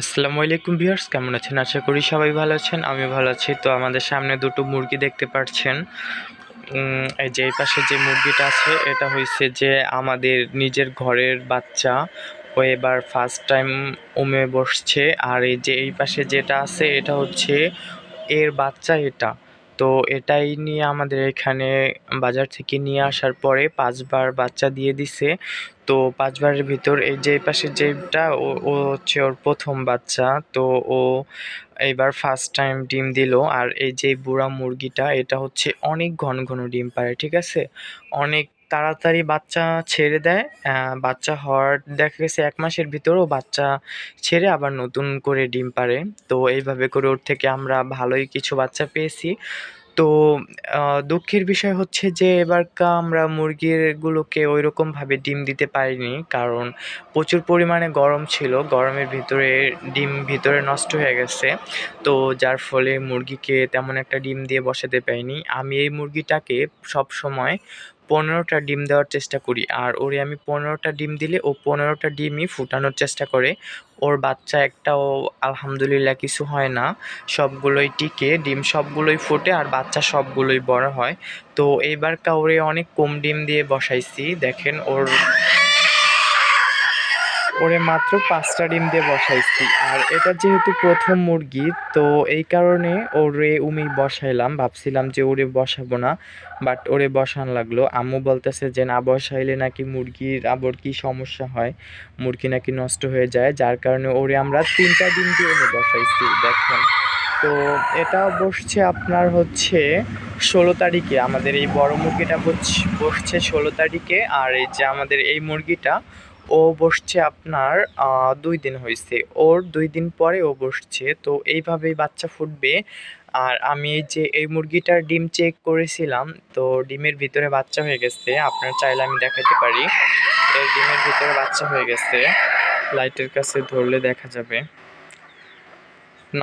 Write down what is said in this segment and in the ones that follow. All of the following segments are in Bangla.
আসসালামু আলাইকুম ভিউয়ার্স, কেমন আছেন? আশা করি সবাই ভালো আছেন আমি ভালো আছি। তো আমাদের সামনে দুটো মুরগি দেখতে পাচ্ছেন এই যে এই পাশে যে মুরগিটা আছে, এটা হয়েছে যে আমাদের নিজের ঘরের বাচ্চা। ও এবার ফার্স্ট টাইম উমে বসছে। আর এই যে এই পাশে যেটা আছে, এটা হচ্ছে এর বাচ্চা এটা। তো এটাই নিয়ে আমাদের এখানে বাজার থেকে নিয়ে আসার পরে পাঁচবার বাচ্চা দিয়ে দিছে। তো পাঁচবারের ভিতর এই যে পাশে যেটা, ও হচ্ছে ওর প্রথম বাচ্চা। তো ও এবার ফার্স্ট টাইম ডিম দিল। আর এই যে বুড়া মুরগিটা, এটা হচ্ছে অনেক ঘন ঘন ডিম পারে ঠিক আছে? অনেক তাড়াতাড়ি বাচ্চা ছেড়ে দেয়। বাচ্চা হওয়ার দেখা গেছে এক মাসের ভিতরেও বাচ্চা ছেড়ে আবার নতুন করে ডিম পারে তো এইভাবে করে ওর থেকে আমরা ভালোই কিছু বাচ্চা পেয়েছি। তো দুঃখের বিষয় হচ্ছে যে এবারকা আমরা মুরগিরগুলোকে ওই রকমভাবে ডিম দিতে পারিনি। কারণ প্রচুর পরিমাণে গরম ছিল। গরমের ভিতরে ডিম ভিতরে নষ্ট হয়ে গেছে। তো যার ফলে মুরগিকে তেমন একটা ডিম দিয়ে বসাতে পারিনি। আমি এই মুরগিটাকে সব সময় পনেরোটা ডিম দেওয়ার চেষ্টা করি। আর ওরে, আমি পনেরোটা ডিম দিলে ও পনেরোটা ডিমই ফুটানোর চেষ্টা করে। ওর বাচ্চা একটাও আলহামদুলিল্লাহ কিছু হয় না। সবগুলোই টিকে, ডিম সবগুলোই ফোটে আর বাচ্চা সবগুলোই বড় হয়। তো এইবার কাউরে অনেক কম ডিম দিয়ে বসাইছি। দেখেন ওর ওরে মাত্র পাঁচটা ডিম দিয়ে বসাইছি। আর এটা যেহেতু প্রথম মুরগি, তো এই কারণে ওরে উমি বসাইলাম। ভাবছিলাম যে ওরে বসাবো না বাট ওরে বসান লাগল। আম্মু বলতেছে যে, না বসাইলে নাকি মুরগির আবার কি সমস্যা হয়? মুরগি নাকি নষ্ট হয়ে যায়। যার কারণে ওরে আমরা তিনটা ডিম দিয়ে ওরে বসাইছি, দেখেন। তো এটা বসছে আপনার হচ্ছে ষোলো তারিখে। আমাদের এই বড় মুরগিটা বস- বসছে ষোলো তারিখে। আর এই যে আমাদের এই মুরগিটা ও বসছে আপনার দুই দিন হয়েছে ওর দুই দিন পরে ও বসছে। তো এইভাবেই বাচ্চা ফুটবে। আর আমি যে, এই মুরগিটার ডিম চেক করেছিলাম, তো ডিমের ভিতরে বাচ্চা হয়ে গেছে। আপনার চাইলে আমি দেখাতে পারি। এই ডিমের ভিতরে বাচ্চা হয়ে গেছে। লাইটের কাছে ধরলে দেখা যাবে।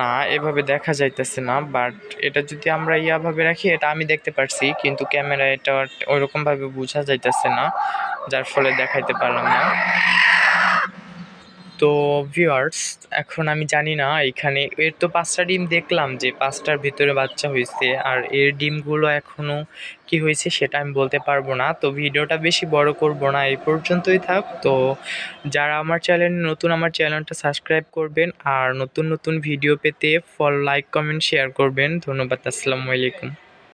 না, এভাবে দেখা যাইতেছে না, বাট এটা যদি আমরা ইয়াভাবে রাখি, এটা আমি দেখতে পারছি। কিন্তু ক্যামেরা এটা ওইরকম ভাবে বোঝা যাইতেছে না। যার ফলে দেখাইতে পারলাম না। তো ভিউয়ার্স এখন আমি জানি না, এখানে এর তো পাঁচটা ডিম দেখলাম যে পাঁচটার ভিতরে বাচ্চা হয়েছে, আর এর ডিমগুলো এখনও কি হয়েছে সেটা আমি বলতে পারব না। তো ভিডিওটা বেশি বড় করব না, এই পর্যন্তই থাক। তো যারা আমার চ্যানেল নতুন, আমার চ্যানেলটা সাবস্ক্রাইব করবেন, আর নতুন নতুন ভিডিও পেতে ফল, লাইক, কমেন্ট, শেয়ার করবেন। ধন্যবাদ, আসসালামু আলাইকুম।